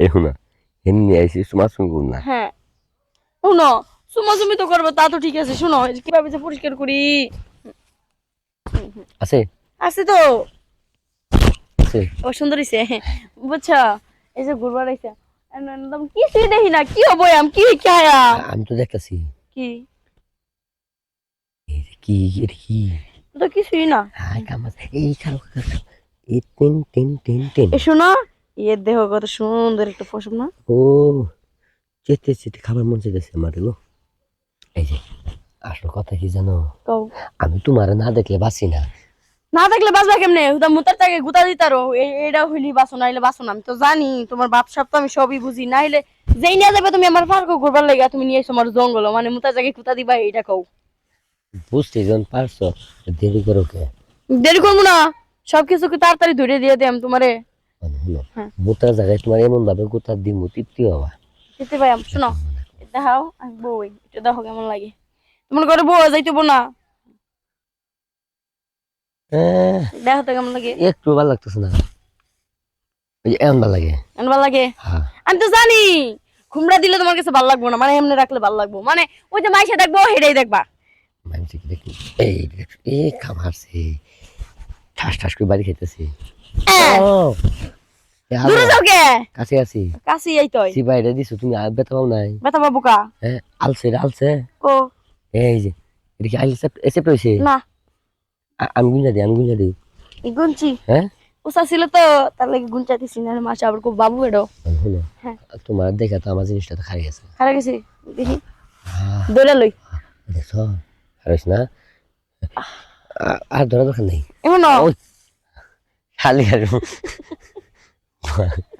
এই শুনা এমনি আইসি তোমার সঙ্গে করুন না। হ্যাঁ। শুনো সুমাসুমি তো করব তা তো ঠিক আছে শুনো কীভাবে যে পরিষ্কার করি? আছে? আছে তো। আছে। ও সুন্দর হইছে। বুঝছ? এই যে ঘুরবার আইছে। একদম কিছুই দেখি না কি হব আম কি খায়া আমি তো দেখতেছি। কি? কি এটা কি? তো কিছুই না। হাই কামাজ এই খালো খালো। এই টেন টেন টেন টেন। এ শোনো এর দেহ কত সুন্দর একটা পশম না? ও চেতে চেতে খাবার মন চাইতেছে আমার গো। এই যে আসল কথা কি জানো? কও। আমি তোমার না দেখলে বাঁচি না। না দেখলে বাঁচবা কেমনে? হুদা মুতার তাকে গুতা দিতারো এটা হইলি বাসো নাইলে বাসো না। আমি তো জানি তোমার বাপ সাপ তো আমি সবই বুঝি। নাইলে যেই নিয়ে যাবে তুমি আমার পার্ক ঘুরবার লেগে তুমি নিয়ে এসো আমার জঙ্গল। মানে মুতার জায়গায় গুতা দিবা এটা কও। বুঝতে যখন পারছ দেরি করো কে? দেরি করব না। সবকিছু কি তাড়াতাড়ি ধরে দিয়ে দিলাম তোমারে? মানে হ্যাঁ। জায়গায় তোমার এমন ভাবে গোটা তৃপ্তি যেতে ভাই শোনো দেখাও আমি বই এটা দেখো কেমন লাগে। তোমার ঘরে বউ না। হ্যাঁ, দেখো তো কেমন লাগে। একটু ভালো লাগতেছে না। ওই এমন ভালো লাগে। এমন ভালো লাগে? হ্যাঁ। আমি তো জানি খুমড়া দিলে তোমার কাছে ভালো লাগবো না মানে এমনি রাখলে ভালো লাগবো। মানে ওই যে মাইসে দেখব হেডেই দেখবা। মানুষ কি দেখি। এই দেখো, এই খামারছে ঠাস ঠাস করে বাড়ি খেতেছে। দূরে যাও কে কাছে আছি। কাছে এই তো সি বাইরে দিছো তুমি আর বেতা পাও নাই। বেতা বাবু কা? হ্যাঁ আলছে আলছে। ও এই যে এটা কি আইসে এসে পেয়েছে না। আমি গুঞ্জা দিই আমি গুঞ্জা দিই। এই গুনছি হ্যাঁ? উষা ছিল তো তার লাগে গুনচা দিছি না মাসে আবার খুব বাবু এডো। হ্যাঁ। তোমার দেখা তো আমার জিনিসটা তো গেছে। খারা গেছি? দেখি। দৌড়া লই। দেখছ? হারিস না? আর ধরা দরকার নেই। এমন খালি আর Bye.